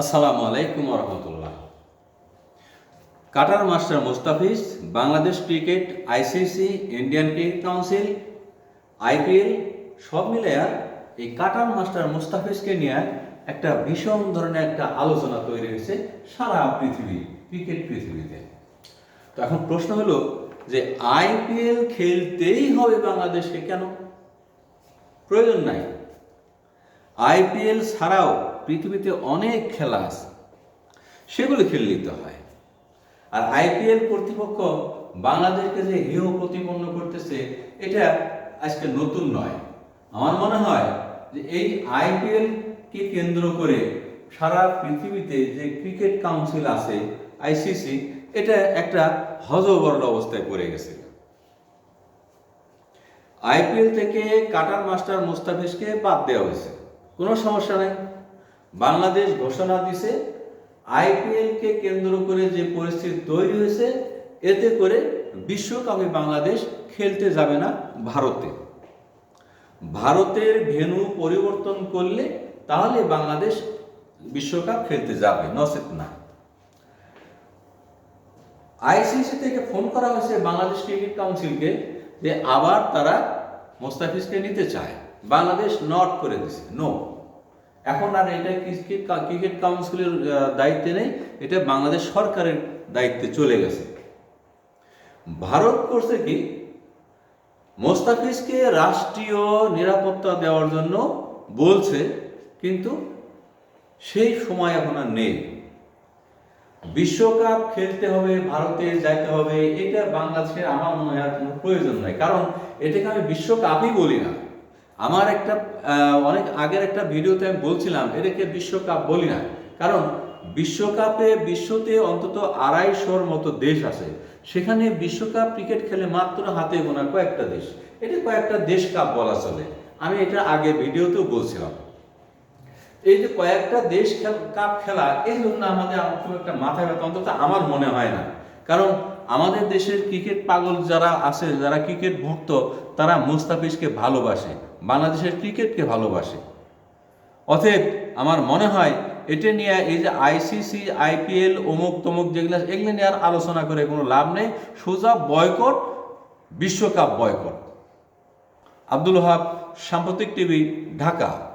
আসসালামু আলাইকুম রহমতুল্লাহ। Cutter master Mustafiz, Bangladesh cricket, ICC, Indian cricket council, IPL, সব মিলে এই কাটার মাস্টার মুস্তাফিজকে নিয়ে একটা ভীষণ ধরনের একটা আলোচনা তৈরি হয়েছে সারা পৃথিবী, ক্রিকেট পৃথিবীতে। তো এখন প্রশ্ন হলো যে আইপিএল খেলতেই হবে বাংলাদেশকে কেন? প্রয়োজন নাই। আইপিএল ছাড়াও পৃথিবীতে অনেক খেলা আছে। সেগুলো খেলে নিতে হয়। আর আইপিএল কর্তৃপক্ষ বাংলাদেশকে যে হেয় প্রতিপন্ন করতেছে, এটা আজকে নতুন নয়। আমার মনে হয় যে এই আইপিএল কে কেন্দ্র করে সারা পৃথিবীতে যে ক্রিকেট কাউন্সিল আছে, আইসিসি, এটা একটা হজবরল অবস্থায় পড়ে গেছে। আইপিএল থেকে কাটার মাস্টার মুস্তাফিজকে বাদ দেওয়া হয়েছে। কোনো সমস্যা নাই। বাংলাদেশ ঘোষণা দিছে আইপিএলকে কেন্দ্র করে যে পরিস্থিতি তৈরি হয়েছে, এতে করে বিশ্বকাপে বাংলাদেশ খেলতে যাবে না ভারতে। ভারতের ভেন্যু পরিবর্তন করলে তাহলে বাংলাদেশ বিশ্বকাপ খেলতে যাবে, নচেত না। আইসিসি থেকে ফোন করা হয়েছে বাংলাদেশ ক্রিকেট কাউন্সিলকে যে আবার তারা মোস্তাফিজকে নিতে চায়। বাংলাদেশ নট করে দিছে নো এখন আর এটা ক্রিকেট ক্রিকেট কাউন্সিলের দায়িত্বে নেই, এটা বাংলাদেশ সরকারের দায়িত্বে চলে গেছে। ভারত করছে কি? মোস্তাফিজকে রাষ্ট্রীয় নিরাপত্তা দেওয়ার জন্য বলছে, কিন্তু সেই সময় এখন আর নেই। বিশ্বকাপ খেলতে হবে, ভারতে যাইতে হবে, এটা বাংলাদেশের আমার মনে হয় কোনো প্রয়োজন নাই। কারণ এটাকে আমি বিশ্বকাপই বলি না। আমার একটা অনেক আগের একটা ভিডিওতে আমি বলছিলাম এটাকে বিশ্বকাপ বলি না। কারণ বিশ্বকাপে বিশ্বতে অন্তত আড়াইশোর মতো দেশ আছে। সেখানে বিশ্বকাপ ক্রিকেট খেলে মাত্র হাতে গোনা কয়েকটা দেশ। এটা কয়েকটা দেশ কাপ বলা চলে। আমি এটা আগে ভিডিওতেও বলছিলাম। এই যে কয়েকটা দেশ কাপ খেলা, এই জন্য আমাদের খুব একটা মাথায় ব্যথা, অন্তত আমার মনে হয় না। কারণ আমাদের দেশের ক্রিকেট পাগল যারা আছে, যারা ক্রিকেট ভক্ত, তারা মুস্তাফিজকে ভালোবাসে, বাংলাদেশের ক্রিকেটকে ভালোবাসে। অতএব আমার মনে হয়, এটা নিয়ে এই যে আইসিসি আইপিএল অমুক তমুক যেগুলো, এগুলো নিয়ে আর আলোচনা করে কোনো লাভ নেই। সোজা বয়কট, বিশ্বকাপ বয়কট। আব্দুল হাব সাম্প্রতিক টিভি, ঢাকা।